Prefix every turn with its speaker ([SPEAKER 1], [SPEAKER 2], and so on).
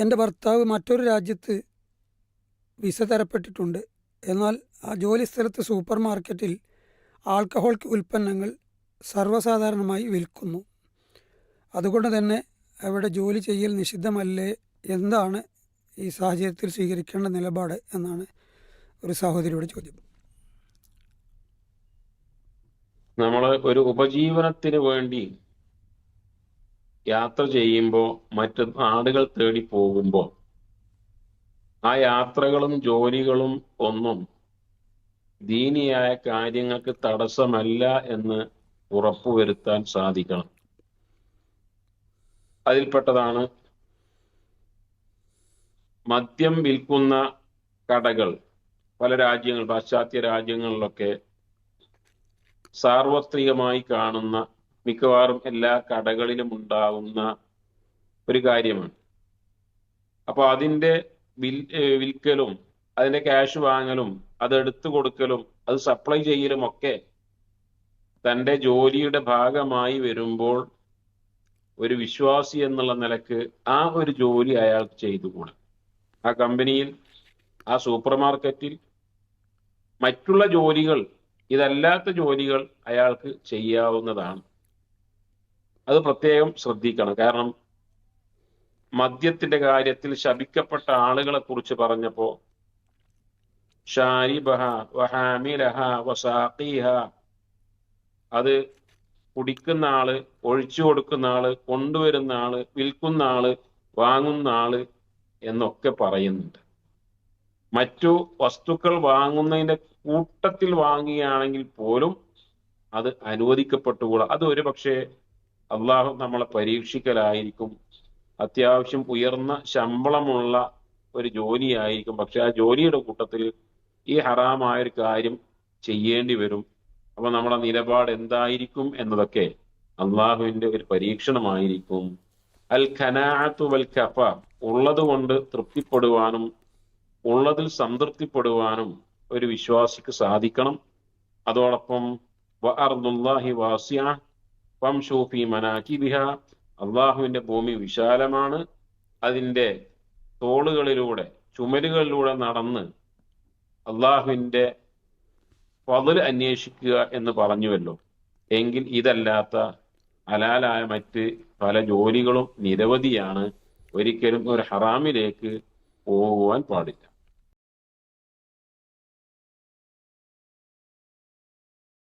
[SPEAKER 1] എന്റെ ഭർത്താവ് മറ്റൊരു രാജ്യത്ത് വിസ തരപ്പെട്ടിട്ടുണ്ട്. എന്നാൽ ആ ജോലി സ്ഥലത്ത് സൂപ്പർ മാർക്കറ്റിൽ ആൾക്കഹോൾ ഉൽപ്പന്നങ്ങൾ സർവസാധാരണമായി വിൽക്കുന്നു. അതുകൊണ്ട് തന്നെ അവിടെ ജോലി ചെയ്യൽ നിഷിദ്ധമല്ലേ? എന്താണ് ഈ സാഹചര്യത്തിൽ സ്വീകരിക്കേണ്ട നിലപാട് എന്നാണ് ഒരു സഹോദരിയുടെ ചോദ്യം.
[SPEAKER 2] നമ്മൾ ഒരു ഉപജീവനത്തിന് വേണ്ടി യാത്ര ചെയ്യുമ്പോൾ മറ്റ് നാടുകൾ തേടി പോകുമ്പോൾ ആ യാത്രകളും ജോലികളും ഒന്നും ദീനിയായ കാര്യങ്ങൾക്ക് തടസ്സമല്ല എന്ന് ഉറപ്പുവരുത്താൻ സാധിക്കണം. അതിൽപ്പെട്ടതാണ് മദ്യം വിൽക്കുന്ന കടകൾ. പല രാജ്യങ്ങൾ പാശ്ചാത്യ രാജ്യങ്ങളിലൊക്കെ സാർവത്രികമായി കാണുന്ന മിക്കവാറും എല്ലാ കടകളിലും ഉണ്ടാവുന്ന ഒരു കാര്യമാണ്. അപ്പൊ അതിന്റെ വിൽ വിൽക്കലും അതിന്റെ ക്യാഷ് വാങ്ങലും അത് എടുത്തു കൊടുക്കലും അത് സപ്ലൈ ചെയ്യലും ഒക്കെ തന്റെ ജോലിയുടെ ഭാഗമായി വരുമ്പോൾ ഒരു വിശ്വാസി എന്നുള്ള നിലയ്ക്ക് ആ ഒരു ജോലി അയാൾക്ക് ചെയ്തുകൂടാ. ആ കമ്പനിയിൽ ആ സൂപ്പർ മാർക്കറ്റിൽ മറ്റുള്ള ജോലികൾ ഇതല്ലാത്ത ജോലികൾ അയാൾക്ക് ചെയ്യാവുന്നതാണ്. അത് പ്രത്യേകം ശ്രദ്ധിക്കണം. കാരണം മദ്യത്തിന്റെ കാര്യത്തിൽ ശപിക്കപ്പെട്ട ആളുകളെ കുറിച്ച് പറഞ്ഞപ്പോ ഷാരിബഹ വസാഖീഹ അത് കുടിക്കുന്ന ആൾ ഒഴിച്ചു കൊടുക്കുന്ന ആൾ കൊണ്ടുവരുന്ന ആൾ വിൽക്കുന്ന ആൾ വാങ്ങുന്ന ആൾ എന്നൊക്കെ പറയുന്നുണ്ട്. മറ്റു വസ്തുക്കൾ വാങ്ങുന്നതിന്റെ കൂട്ടത്തിൽ വാങ്ങുകയാണെങ്കിൽ പോലും അത് അനുവദിക്കപ്പെട്ടുകൂടാ. അത് ഒരു പക്ഷേ അള്ളാഹു നമ്മളെ പരീക്ഷിക്കലായിരിക്കും. അത്യാവശ്യം ഉയർന്ന ശമ്പളമുള്ള ഒരു ജോലിയായിരിക്കും. പക്ഷെ ആ ജോലിയുടെ കൂട്ടത്തിൽ ഈ ഹറാമായ ഒരു കാര്യം ചെയ്യേണ്ടി വരും. അപ്പൊ നമ്മളെ നിലപാട് എന്തായിരിക്കും എന്നതൊക്കെ അള്ളാഹുവിന്റെ ഒരു പരീക്ഷണമായിരിക്കും. അൽ ഖനാഅത്തു വൽ കഫ ഉള്ളത് കൊണ്ട് തൃപ്തിപ്പെടുവാനും ഉള്ളതിൽ സംതൃപ്തിപ്പെടുവാനും ഒരു വിശ്വാസിക്ക് സാധിക്കണം. അതോടൊപ്പം വഅർദുല്ലാഹി വാസിയ ഫംശൂ മനാക്കി ബിഹ അള്ളാഹുവിന്റെ ഭൂമി വിശാലമാണ്. അതിന്റെ തോളുകളിലൂടെ ചുമലുകളിലൂടെ നടന്ന് അള്ളാഹുവിന്റെ പതിൽ അന്വേഷിക്കുക എന്ന് പറഞ്ഞുവല്ലോ. എങ്കിൽ ഇതല്ലാത്ത ഹലാലായ മറ്റ് പല ജോലികളും നിരവധിയാണ്. ഒരിക്കലും ഒരു ഹറാമിലേക്ക് പോകുവാൻ പാടില്ല.